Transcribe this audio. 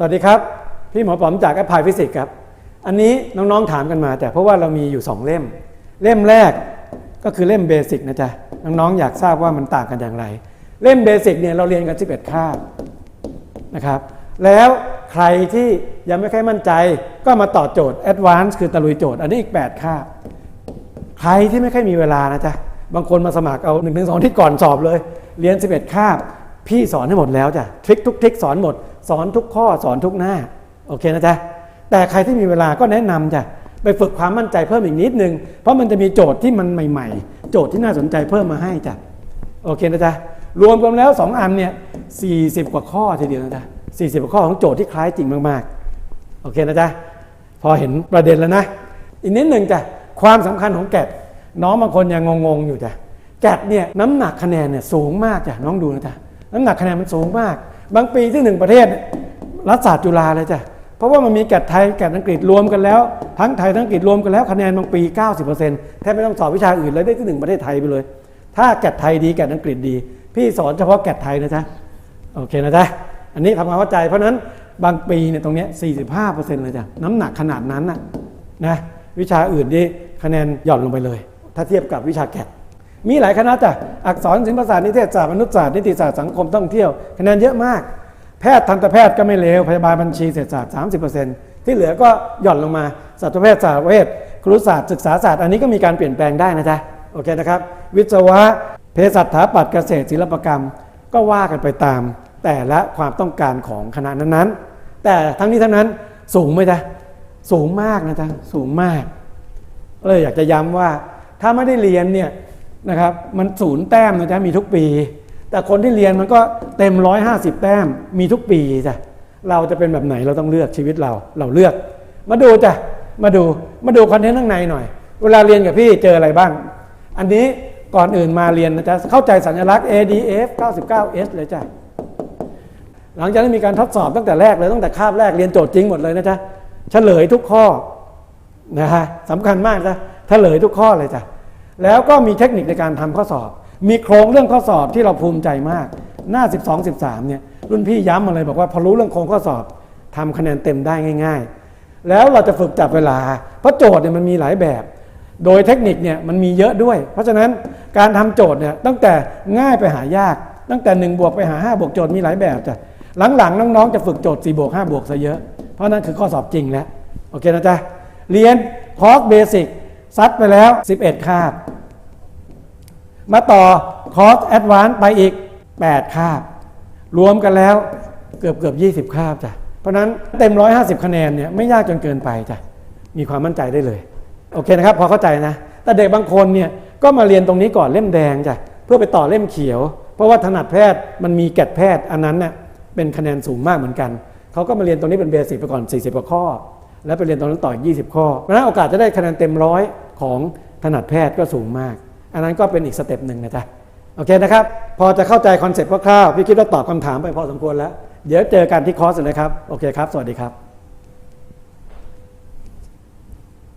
สวัสดีครับ พี่หมอป๋อมจากแอปพลายฟิสิกส์ครับ อันนี้น้องๆถามกันมา แต่เพราะว่าเรามีอยู่ 2 เล่ม เล่มแรกก็คือเล่มเบสิกนะจ๊ะน้องๆอยากทราบว่ามันต่างกันอย่างไร เล่มเบสิกเนี่ยเราเรียนกัน 11 คาบนะครับ แล้วใครที่ยังไม่ค่อยมั่นใจ ก็มาต่อโจทย์ Advance คือตะลุยโจทย์อันนี้อีก 8 คาบ ใครที่ไม่ค่อยมีเวลานะจ๊ะบางคนมาสมัครเอา1นถึงสที่ก่อนสอบเลย เรียน 11 คาบ พี่สอนให้หมดแล้วจ้ะทริคทุกทริคสอนหมด สอนทุกข้อสอนทุกหน้า โอเคนะจ๊ะ แต่ใครที่มีเวลาก็แนะนำจ้ะไปฝึกความมั่นใจเพิ่มอีกนิดนึง เพราะมันจะมีโจทย์ที่มันใหม่ ๆ โจทย์ที่น่าสนใจเพิ่มมาให้จ้ะโอเคนะจ๊ะรวมกันแล้ว 2 อันเนี่ย40 กว่าข้อทีเดียวนะจ๊ะ40 กว่าข้อของโจทย์ที่คล้ายจริงมากๆ โอเคนะจ๊ะพอเห็นประเด็นแล้วนะ อีกนิดหนึ่งจ้ะความสำคัญของแกดน้องบางคนยังงงๆอยู่จ้ะแกดเนี่ยน้ำหนักคะแนนเนี่ยสูงมากจ้ะน้องดูนะจ๊ะน้ำหนักคะแนนมันสูงมาก บางปีที่หนึ่งประเทศรัฐศาสตร์จุฬาเลยจ้ะเพราะว่ามันมีแกดไทยแกดอังกฤษรวมกันแล้ว ทั้งไทยทั้งอังกฤษรวมกันแล้วคะแนนบางปี 90%แทบไม่ต้องสอบวิชาอื่นเลยได้ที่หนึ่งประเทศไทยไปเลย ถ้าแกดไทยดีแกดอังกฤษดี พี่สอนเฉพาะแกดไทยนะจ๊ะโอเคนะจ๊ะอันนี้ทำความเข้าใจ เพราะนั้นบางปีเนี่ยตรงเนี้ย45%เลยจ้ะน้ำหนักขนาดนั้นน่ะนะวิชาอื่นนี่คะแนนหย่อนลงไปเลย ถ้าเทียบกับวิชาแกด มีหลายคณะจ้ะอักษรศิลปศาสตร์นิเทศศาสตร์มนุษยศาสตร์นิติศาสตร์สังคมท่องเที่ยวคะแนนเยอะมาก แพทย์ทันตแพทย์ก็ไม่เลวพยาบาลบัญชีเศรษฐศาสตร์ 30%ที่เหลือก็หย่อนลงมาสัตวแพทย์ศาสตร์เวชครุศาสตร์ศึกษาศาสตร์อันนี้ก็มีการเปลี่ยนแปลงได้นะจ๊ะโอเคนะครับ วิศวะเภสัชสถาปัตย์เกษตรศิลปกรรม ก็ว่ากันไปตาม แต่ละความต้องการของคณะนั้นๆ แต่ทั้งนี้ทั้งนั้นสูงไหมจ๊ะสูงมากนะจ๊ะสูงมากเลยอยากจะย้ำว่าถ้าไม่ได้เรียนเนี่ย นะครับ มันศูนย์แต้มนะจ๊ะมีทุกปี แต่คนที่เรียนมันก็เต็ม150แต้มมีทุกปีจ้ะเราจะเป็นแบบไหนเราต้องเลือกชีวิตเราเราเลือก มาดูจ้ะมาดูมาดูคอนเทนต์ข้างในหน่อย เวลาเรียนกับพี่เจออะไรบ้าง อันนี้ก่อนอื่นมาเรียนนะจ๊ะเข้าใจสัญลักษณ์ ADF 99S เลยจ้ะหลังจากนั้นมีการทดสอบตั้งแต่แรกเลยตั้งแต่คาบแรกเรียนโจทย์จริงหมดเลยนะจ๊ะเฉลยทุกข้อนะฮะสำคัญมากนะเฉลยทุกข้อเลยจ้ะ แล้วก็มีเทคนิคในการทำข้อสอบ มีโครงเรื่องข้อสอบที่เราภูมิใจมาก หน้า 12 13เนี่ยรุ่นพี่ย้ำมาเลยบอกว่าพอรู้เรื่องโครงข้อสอบทำคะแนนเต็มได้ง่าย ๆ แล้วเราจะฝึกจับเวลา เพราะโจทย์เนี่ยมันมีหลายแบบ โดยเทคนิคเนี่ยมันมีเยอะด้วย เพราะฉะนั้นการทำโจทย์เนี่ยตั้งแต่ง่ายไปหายาก ตั้งแต่1บวกไปหา5บวกโจทย์มีหลายแบบจ้ะหลังๆ น้องๆจะฝึกโจทย์4บวก5บวกซะเยอะ เพราะนั่นคือข้อสอบจริงแล้วโอเคนะจ๊ะเรียนคอร์สเบสิก ซัดไปแล้ว 11 คาบ มาต่อคอร์สแอดวานซ์ไปอีก 8 คาบ รวมกันแล้วเกือบเกือบ20 คาบจ้ะ เพราะนั้นเต็ม 150 คะแนนเนี่ยไม่ยากจนเกินไปจ้ะ มีความมั่นใจได้เลย โอเคนะครับ พอเข้าใจนะ แต่เด็กบางคนเนี่ยก็มาเรียนตรงนี้ก่อนเล่มแดงจ้ะ เพื่อไปต่อเล่มเขียว เพราะว่าถนัดแพทย์มันมีแกดแพทย์อันนั้นเน่ยเป็นคะแนนสูงมากเหมือนกัน เขาก็มาเรียนตรงนี้เป็นเบสิกไปก่อน 40กว่าข้อ แล้วไปเรียนตรงนั้นต่ออีก20 ข้อเพราะฉะนั้นโอกาสจะได้คะแนนเต็มร้อยของถนัดแพทย์ก็สูงมาก อันนั้นก็เป็นอีกสเต็ปหนึ่งนะจ๊ะโอเคนะครับ พอจะเข้าใจคอนเซ็ปต์คร่าวๆพี่คิดว่าตอบคำถามไปพอสมควรแล้ว เดี๋ยวเจอกันที่คอร์สเลยครับ โอเคครับ สวัสดีครับ